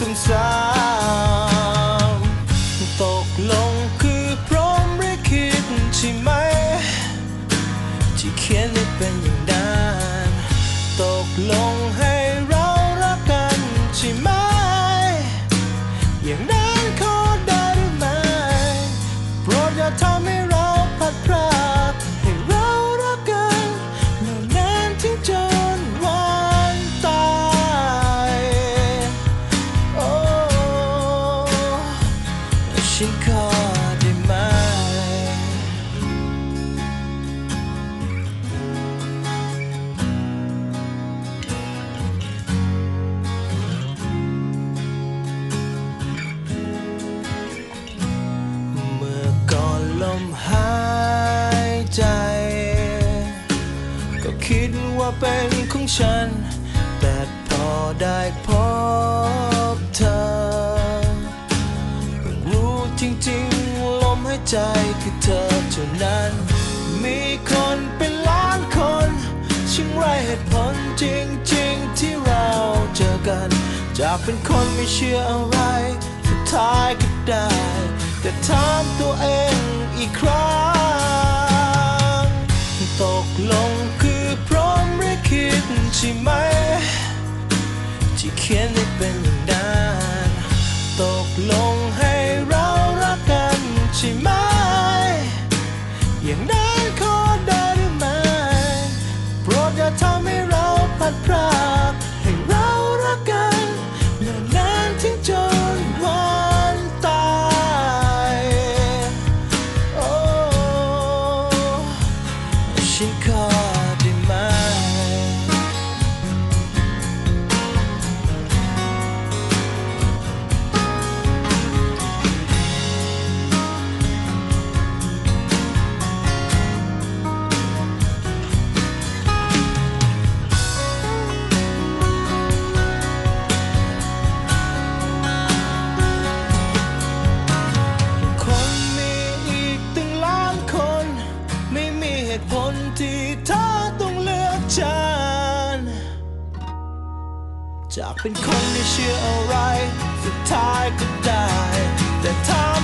ซ้ำๆตกลงคือพร้อมหรือคิดใช่ไหม ที่เขียนให้เป็นอย่างนั้นตกลง ฉันขอได้ไหม เมื่อก่อนลมหายใจ ก็คิดว่าเป็นของฉัน แต่พอได้พบเธอ ใจคือเธอเท่านั้น มีคนเป็นล้านคนช่างไรเหตุผลจริงๆที่เราเจอกัน จากเป็นคนไม่เชื่ออะไรสุดท้ายก็ได้ แต่ถามตัวเองอีกครั้ง ตกลงคือพร้อมหรือคิดใช่ไหม ที่เขียนให้เป็นอย่างนั้นตกลงให้ ฉันขอได้ไหมคนมีอีกตั้งล้านคน ไม่มีเหตุผล ที่เธอต้องเลือกฉัน จากเป็นคนที่เชื่ออะไร สุดท้ายก็ได้ แต่ถา